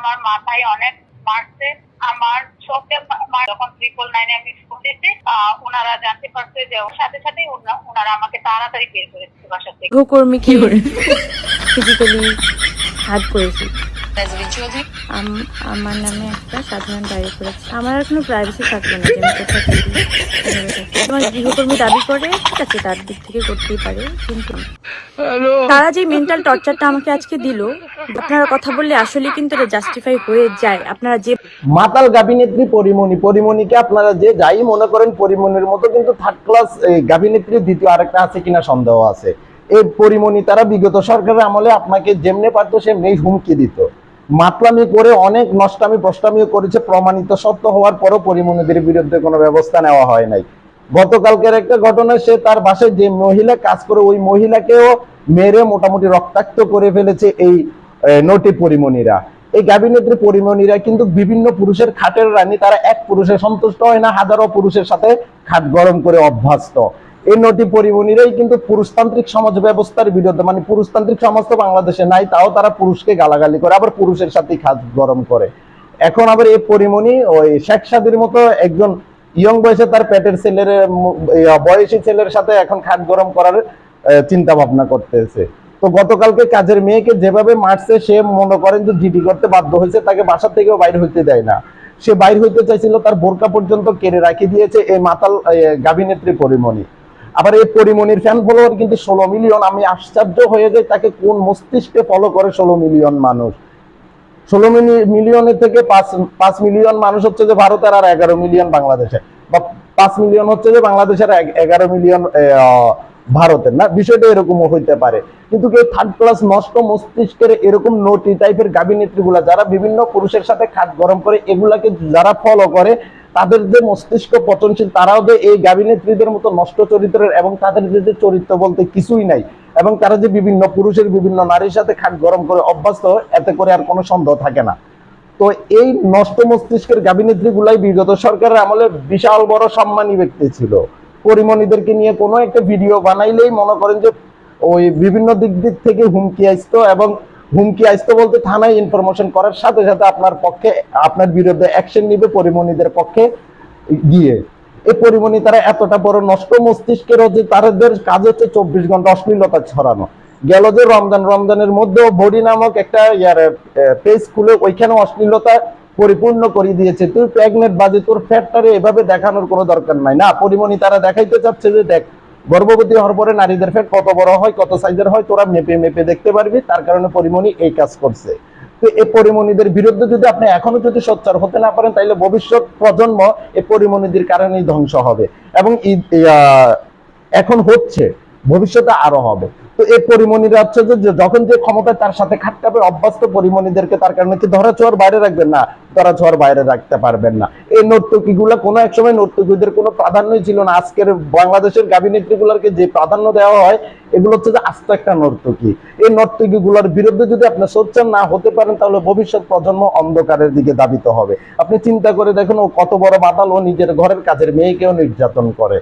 আমার মাথায় অনেক মারছে। আমার চোখে যখন ট্রিপল নাইনে আমি ফোন দিতে ওনারা জানতে পারছে যে ওর সাথে সাথে ওনারা আমাকে তাড়াতাড়ি বের করে দিচ্ছে বাসা থেকে। গৃহকর্মীকে ফিজিক্যালি হাত করেছি। আম- আমার নামে একটা সাধারণ ডায়েরি করেছে আমার আর কোনো প্রাইভেসি থাকবে না যে আমি কোথায় গৃহকর্মী দাবি করে ঠিক আছে তার দিক থেকে করতেই পারে কিন্তু তারা যে মেন্টাল টর্চারটা আমাকে আজকে দিল আপনারা কথা বললে আসলে কিন্তু এটা জাস্টিফাই হয়ে যায়। আপনারা যে মাতাল গাভিনেত্রী পরিমণি পরিমণিকে আপনারা যে যাই মনে করেন পরিমণির মতো কিন্তু থার্ড ক্লাস গাভিনেত্রীর দ্বিতীয় আরেকটা আছে কিনা সন্দেহ আছে। এই পরিমণি তারা বিগত সরকারের আমলে আপনাকে যেমনে পারতো সেমনি হুমকি দিত। মাতলামি করে অনেক নষ্টামি প্রষ্টামিও করেছে প্রমাণিত সত্য হওয়ার পরও পরিমণিদের বিরুদ্ধে কোনো ব্যবস্থা নেওয়া হয় নাই। গতকালকের একটা ঘটনা সে তার বাসায় যে মহিলা কাজ করে, ওই মহিলাকেও মেরে মোটামুটি রক্তাক্ত করে ফেলেছে এই নটি পরিমণিরা। এই গাবিনেত্রী পরিমণিরা কিন্তু বিভিন্ন পুরুষের খাটের রানী, তারা এক পুরুষে সন্তুষ্ট হয় না, হাজারো পুরুষের সাথে খাট গরম করে অভ্যস্ত। এই নটি পরিমণিরাই কিন্তু পুরুষতান্ত্রিক সমাজ ব্যবস্থার বিরুদ্ধে মানে পুরুষতান্ত্রিক সমাজ তো বাংলাদেশে নাই, তাও তারা পুরুষকে গালাগালি করে, আবার পুরুষের সাথেই খাট গরম করে। এখন আবার এই পরিমণি, ওই শেখ সাদির মতো একজন ইয়ং বয়সে তার পেটের ছেলের বয়সী ছেলের সাথে এখন খাট গরম করার চিন্তা ভাবনা করতেছে। তো গতকালকে কাজের মেয়েকে যেভাবে মারছে, সে মনে করেন যে জিডি করতে বাধ্য হয়েছে, তাকে বাসা থেকেও বাইরে হইতে দেয় না। সে বাইর হইতে চাইছিল তার বোরকা পর্যন্ত কেড়ে রাখি দিয়েছে এই মাতাল গাভিনেত্রী পরিমণি। আবার এই পরিমণির ফ্যান ফলোয়ার কিন্তু ষোলো মিলিয়ন। আমি আশ্চর্য হয়ে যাই তাকে কোন মস্তিষ্কে ফলো করে ষোলো মিলিয়ন মানুষ। ষোলো মিলিয়নের থেকে পাঁচ পাঁচ মিলিয়ন মানুষ হচ্ছে যে ভারতের আর এগারো মিলিয়ন বাংলাদেশে। বা পাঁচ মিলিয়ন হচ্ছে যে বাংলাদেশের এগারো মিলিয়ন ভারতের, না? বিষয়টা এরকমও হইতে পারে। কিন্তু কেউ থার্ড ক্লাস নষ্ট মস্তিষ্কের এরকম নোটি টাইপের গাবিনেত্রী গুলা যারা বিভিন্ন পুরুষের সাথে খাট গরম করে, এগুলাকে যারা ফলো করে, তাদের যে মস্তিষ্ক পচনশীল, তারাও যে এই গাবিনেত্রীদের মতো নষ্ট চরিত্রের এবং তাদের যে চরিত্র বলতে কিছুই নাই এবং তারা যে বিভিন্ন পুরুষের বিভিন্ন নারীর সাথে খাট গরম করে অভ্যস্ত, এতে করে আর কোনো সন্দেহ থাকে না। তো এই নষ্ট মস্তিষ্কের গাবিনেত্রী গুলাই বিগত সরকারের আমলে বিশাল বড় সম্মানী ব্যক্তি ছিল। পরিমণিদেরকে নিয়ে কোনো একটা ভিডিও বানাইলেই মনে করেন যে ওই বিভিন্ন দিক দিক থেকে হুমকি আসতো এবং হুমকি আসতো বলতে থানায় ইনফরমেশন করার সাথে সাথে আপনার পক্ষে, আপনার বিরুদ্ধে অ্যাকশন নিবে পরিমণিদের পক্ষে গিয়ে। এই পরিমণি তারা এতটা বড় নষ্ট মস্তিষ্কের হচ্ছে তাদের কাজ হচ্ছে চব্বিশ ঘণ্টা অশ্লীলতা ছড়ানো। গেল যে রমজান, রমজানের মধ্যেও বডি নামক একটা ইয়ার পেজ খুলে ওইখানে অশ্লীলতা পরিপূর্ণ করে দিয়েছে। তুই প্রেগনেন্ট বাজে, তোর ফ্যাটটারে এভাবে দেখানোর কোনো দরকার নাই। না, পরিমণি তারা দেখাইতে চাচ্ছে যে দেখ, গর্ভবতী হওয়ার পরে নারীদের ফ্যাট কত বড় হয়, কত সাইজের হয়, তোরা মেপে মেপে দেখতে পারবি। তার কারণে পরিমণি এই কাজ করছে। এই পরিমণিদের বিরুদ্ধে যদি আপনি এখনও যদি সোচ্চার হতে না পারেন তাহলে ভবিষ্যৎ প্রজন্ম এই পরিমণিদের কারণেই ধ্বংস হবে। এবং এখন হচ্ছে, ভবিষ্যতে আরও হবে। তো এই পরিমণিরা হচ্ছে যে যখন যে ক্ষমতা তার সাথে খাটকাবে অভ্যস্ত পরিমণিদেরকে তার কারণে কি ধরা ছোঁয়ার বাইরে রাখবেন না, ধরা ছোঁয়ার বাইরে রাখতে পারবেন না। এই নর্তকী গুলা কোনো এক সময় নর্তকীদের কোনো প্রাধান্যই ছিল না। আজকের বাংলাদেশের গাবিনেত্রী গুলাকে যে প্রাধান্য দেওয়া হয়, এগুলো হচ্ছে যে আস্ত একটা নর্তকী। এই নর্তকী গুলার বিরুদ্ধে যদি আপনি সোচ্চার না হতে পারেন, তাহলে ভবিষ্যৎ প্রজন্ম অন্ধকারের দিকে দাবিত হবে। আপনি চিন্তা করে দেখুন, ও কত বড় মাতাল ও নিজের ঘরের কাজের মেয়েকেও নির্যাতন করে।